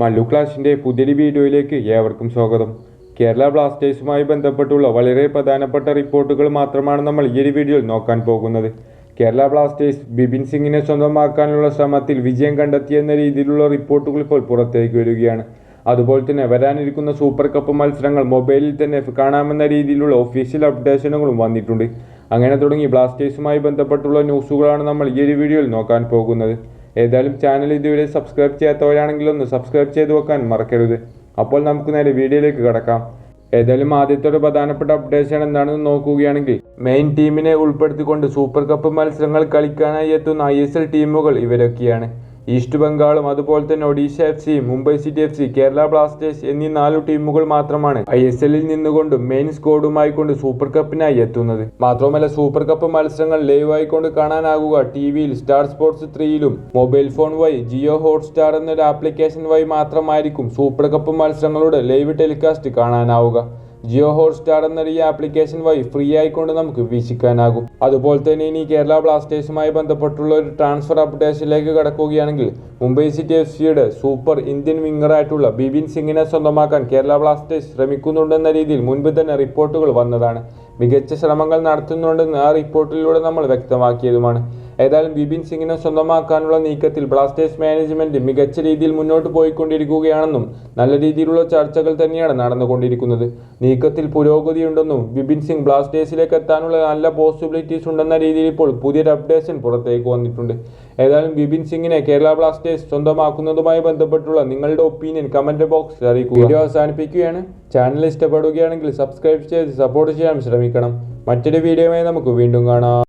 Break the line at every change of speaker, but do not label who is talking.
മല്ലു ക്ലാഷിന്റെ പുതിയൊരു വീഡിയോയിലേക്ക് ഏവർക്കും സ്വാഗതം. കേരള ബ്ലാസ്റ്റേഴ്സുമായി ബന്ധപ്പെട്ടുള്ള വളരെ പ്രധാനപ്പെട്ട റിപ്പോർട്ടുകൾ മാത്രമാണ് നമ്മൾ ഈ ഒരു വീഡിയോയിൽ നോക്കാൻ പോകുന്നത്. കേരള ബ്ലാസ്റ്റേഴ്സ് ബിപിൻ സിംഗിനെ സ്വന്തമാക്കാനുള്ള ശ്രമത്തിൽ വിജയം കണ്ടെത്തിയെന്ന രീതിയിലുള്ള റിപ്പോർട്ടുകൾ ഇപ്പോൾ പുറത്തേക്ക് വരികയാണ്. അതുപോലെ തന്നെ വരാനിരിക്കുന്ന സൂപ്പർ കപ്പ് മത്സരങ്ങൾ മൊബൈലിൽ തന്നെ കാണാമെന്ന രീതിയിലുള്ള ഒഫീഷ്യൽ അപ്ഡേഷനുകളും വന്നിട്ടുണ്ട്. അങ്ങനെ തുടങ്ങി ബ്ലാസ്റ്റേഴ്സുമായി ബന്ധപ്പെട്ടുള്ള ന്യൂസുകളാണ് നമ്മൾ ഈ ഒരു വീഡിയോയിൽ നോക്കാൻ പോകുന്നത്. ഏതായാലും ചാനൽ ഇതുവരെ സബ്സ്ക്രൈബ് ചെയ്യാത്തവരാണെങ്കിൽ ഒന്ന് സബ്സ്ക്രൈബ് ചെയ്ത് വെക്കാൻ മറക്കരുത്. അപ്പോൾ നമുക്ക് നേരെ വീഡിയോയിലേക്ക് കടക്കാം. ഏതായാലും ആദ്യത്തെ ഒരു പ്രധാനപ്പെട്ട അപ്ഡേഷൻ എന്താണെന്ന് നോക്കുകയാണെങ്കിൽ മെയിൻ ടീമിനെ ഉൾപ്പെടുത്തിക്കൊണ്ട് സൂപ്പർ കപ്പ് മത്സരങ്ങൾ കളിക്കാനായി എത്തുന്ന ഐ ടീമുകൾ ഇവരൊക്കെയാണ്. ഈസ്റ്റ് ബംഗാളും അതുപോലെ തന്നെ Odisha F C Mumbai city F C Kerala blasters എന്നീ നാലു ടീമുകൾ മാത്രമാണ് ഐ എസ് എല്ലിൽ നിന്നുകൊണ്ട് മെയിൻ സ്കോഡുമായി കൊണ്ട് സൂപ്പർ കപ്പിനായി എത്തുന്നത്. മാത്രമല്ല സൂപ്പർ കപ്പ് മത്സരങ്ങൾ ലൈവ് ആയിക്കൊണ്ട് കാണാനാകുക ടി വിയിൽ സ്റ്റാർ സ്പോർട്സ് ത്രീയിലും മൊബൈൽ ഫോൺ വഴി ജിയോ ഹോട്ട്സ്റ്റാർ എന്നൊരു ആപ്ലിക്കേഷൻ വഴി മാത്രമായിരിക്കും സൂപ്പർ കപ്പ് മത്സരങ്ങളുടെ ലൈവ് ടെലികാസ്റ്റ് കാണാനാവുക. ജിയോ ഹോട്ട്സ്റ്റാർ എന്നൊരു ഈ ആപ്ലിക്കേഷൻ വഴി ഫ്രീ ആയിക്കൊണ്ട് നമുക്ക് വീക്ഷിക്കാനാകും. അതുപോലെ തന്നെ ഇനി കേരള ബ്ലാസ്റ്റേഴ്സുമായി ബന്ധപ്പെട്ടുള്ള ഒരു ട്രാൻസ്ഫർ അപ്ഡേഷനിലേക്ക് കടക്കുകയാണെങ്കിൽ മുംബൈ സിറ്റി എഫ് സിയുടെ സൂപ്പർ ഇന്ത്യൻ വിങ്ങറായിട്ടുള്ള ബിബിൻ സിംഗിനെ സ്വന്തമാക്കാൻ കേരള ബ്ലാസ്റ്റേഴ്സ് ശ്രമിക്കുന്നുണ്ടെന്ന രീതിയിൽ മുൻപ് തന്നെ റിപ്പോർട്ടുകൾ വന്നതാണ്. മികച്ച ശ്രമങ്ങൾ നടത്തുന്നുണ്ടെന്ന് ആ റിപ്പോർട്ടിലൂടെ നമ്മൾ വ്യക്തമാക്കിയതുമാണ്. ഏതായാലും ബിപിൻ സിംഗിനെ സ്വന്തമാക്കാനുള്ള നീക്കത്തിൽ ബ്ലാസ്റ്റേഴ്സ് മാനേജ്മെന്റ് മികച്ച രീതിയിൽ മുന്നോട്ട് പോയിക്കൊണ്ടിരിക്കുകയാണെന്നും നല്ല രീതിയിലുള്ള ചർച്ചകൾ തന്നെയാണ് നടന്നുകൊണ്ടിരിക്കുന്നത്. നീക്കത്തിൽ പുരോഗതിയുണ്ടെന്നും ബിപിൻ സിംഗ് ബ്ലാസ്റ്റേഴ്സിലേക്ക് എത്താനുള്ള നല്ല പോസിബിലിറ്റീസ് ഉണ്ടെന്ന രീതിയിൽ ഇപ്പോൾ പുതിയൊരു അപ്ഡേഷൻ പുറത്തേക്ക് വന്നിട്ടുണ്ട്. ഏതായാലും ബിപിൻ സിംഗിനെ കേരള ബ്ലാസ്റ്റേഴ്സ് സ്വന്തമാക്കുന്നതുമായി ബന്ധപ്പെട്ടുള്ള നിങ്ങളുടെ ഒപ്പീനിയൻ കമന്റ് ബോക്സിൽ അറിയിക്കുക. വീഡിയോ അവസാനിപ്പിക്കുകയാണ്. ചാനൽ ഇഷ്ടപ്പെടുകയാണെങ്കിൽ സബ്സ്ക്രൈബ് ചെയ്ത് സപ്പോർട്ട് ചെയ്യാൻ ശ്രമിക്കണം. മറ്റൊരു വീഡിയോയുമായി നമുക്ക് വീണ്ടും കാണാം.